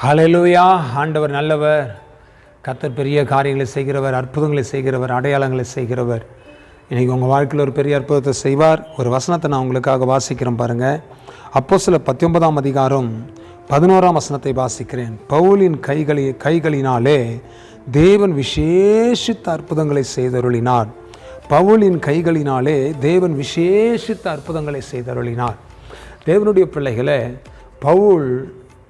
Hallelujah ஆண்டவர் நல்லவர். கத்தர் பெரிய காரியங்களை செய்கிறவர் அற்புதங்களை செய்கிறவர் அடையாளங்களை செய்கிறவர். இன்றைக்கி உங்கள் வாழ்க்கையில் ஒரு பெரிய அற்புதத்தை செய்வார். ஒரு வசனத்தை நான் உங்களுக்காக வாசிக்கிறேன் பாருங்கள் அப்போ சில பத்தொன்பதாம் அதிகாரம் பதினோராம் வசனத்தை வாசிக்கிறேன். பவுலின் கைகளி கைகளினாலே தேவன் விசேஷித்த அற்புதங்களை செய்தருளினார். பவுலின் கைகளினாலே தேவன் விசேஷித்த அற்புதங்களை செய்தருளினார். தேவனுடைய பிள்ளைகளை பவுல்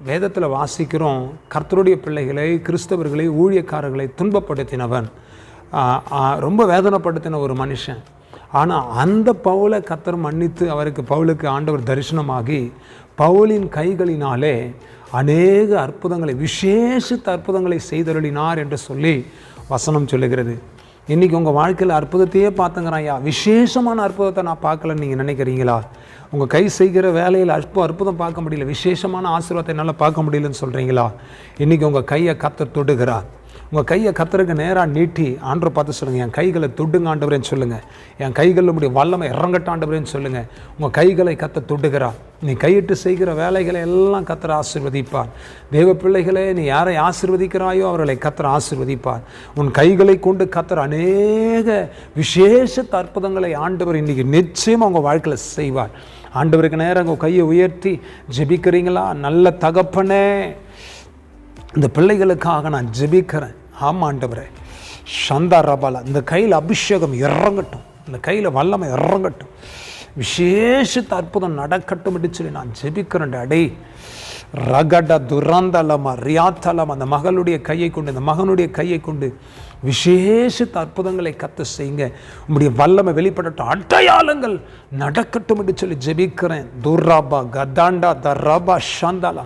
வேதத்தில் வாசிக்கிறோம் கர்த்தருடைய பிள்ளைகளை கிறிஸ்தவர்களை ஊழியக்காரர்களை துன்பப்படுத்தினவன். ரொம்ப வேதனைப்படுத்தின ஒரு மனுஷன். ஆனால் அந்த பவுலை கத்தர் மன்னித்து அவருக்கு பவுலுக்கு ஆண்டவர் தரிசனமாகி பவுலின் கைகளினாலே அநேக அற்புதங்களை விசேஷித்த அற்புதங்களை செய்தருளினார் என்று சொல்லி வசனம் சொல்லுகிறது. இன்றைக்கி உங்கள் வாழ்க்கையில் அற்புதத்தையே பார்த்துங்கிறான் ஐயா. விசேஷமான அற்புதத்தை நான் பார்க்கலன்னு நீங்கள் நினைக்கிறீங்களா? உங்கள் கை செய்கிற வேலையில் அற்பு அற்புதம் பார்க்க முடியல. விசேஷமான ஆசீர்வாதத்தை என்னால் பார்க்க முடியலன்னு சொல்கிறீங்களா இன்றைக்கி உங்கள் கையை கத்த தொடுகிறார். உங்கள் கையை கத்தருக்கு நேராக நீட்டி ஆண்டரை பார்த்து சொல்லுங்கள் என் கைகளை தொடுங்க ஆண்டவரேன்னு சொல்லுங்கள் என் கைகளில் உடைய வல்லமை இறங்கட்ட ஆண்டவரேன்னு சொல்லுங்கள் உங்கள் கைகளை கத்த தொடுகிறார் நீ கையிட்டு செய்கிற வேலைகளை எல்லாம் கத்தர் ஆசிர்வதிப்பார். தேவ பிள்ளைகளே நீ யாரை ஆசிர்வதிக்கிறாயோ அவர்களை கத்தர் ஆசிர்வதிப்பார். உன் கைகளை கொண்டு கத்தர் அநேக விசேஷ அற்புதங்களை ஆண்டவர் இன்னைக்கு நிச்சயம் உங்கள் வாழ்க்கையில் செய்வார். ஆண்டவருக்கு நேரம் உங்கள் கையை உயர்த்தி ஜெபிக்கிறீங்களா? நல்ல தகப்பனே. இந்த பிள்ளைகளுக்காக நான் ஜெபிக்கிறேன். ஆமாம் ஆண்டவரே. சந்தா ரபாலா. இந்த கையில் அபிஷேகம் இறங்கட்டும். இந்த கையில் வல்லமை இறங்கட்டும். விசேஷித்த அற்புதம் நடக்கட்டும் என்று சொல்லி நான் ஜெபிக்கிறேன் அடே ரகட துரந்தலமா ரியாத்தலம் அந்த மகளுடைய கையை கொண்டு இந்த மகனுடைய கையை கொண்டு விசேஷித்த அற்புதங்களை கத்து செய்யுங்க. உங்களுடைய வல்லமை வெளிப்படட்டும். அடையாளங்கள் நடக்கட்டும் என்று சொல்லி ஜெபிக்கிறேன். துர்ராபா கதாண்டா தர்ராபா ஷாந்தாலா.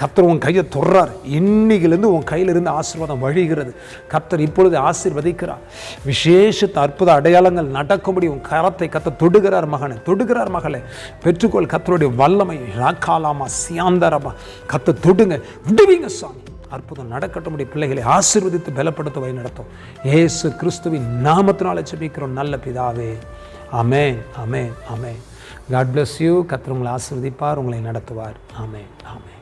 கத்தர் உன் கையை தொடுறார் இன்னைக்கிலேருந்து உன் கையிலிருந்து ஆசீர்வாதம் வழிகிறது. கத்தர் இப்பொழுது ஆசீர்வதிக்கிறார். விசேஷித்த அற்புத அடையாளங்கள் நடக்கும்படி உன் கரத்தை கத்த தொடுகிறார் மகனை தொடுகிறார் மகளை. பெற்றுக்கொள் கத்தருடைய வல்லமை. ராக்காலாமா சியாந்தரமா கத்தை தொடுங்க. விடுவீங்க சாமி. அற்புதம் நடக்கட்டும் உடைய பிள்ளைகளை ஆசீர்வதித்து பலப்படுத்த வழி நடத்தும். ஏசு கிறிஸ்துவின் நாமத்தினால செபிக்கிறோம் நல்ல பிதாவே. Amen amen amen God bless you கத்தர் உங்களை ஆசீர்வதிப்பார் உங்களை நடத்துவார். ஆமே ஆமென்.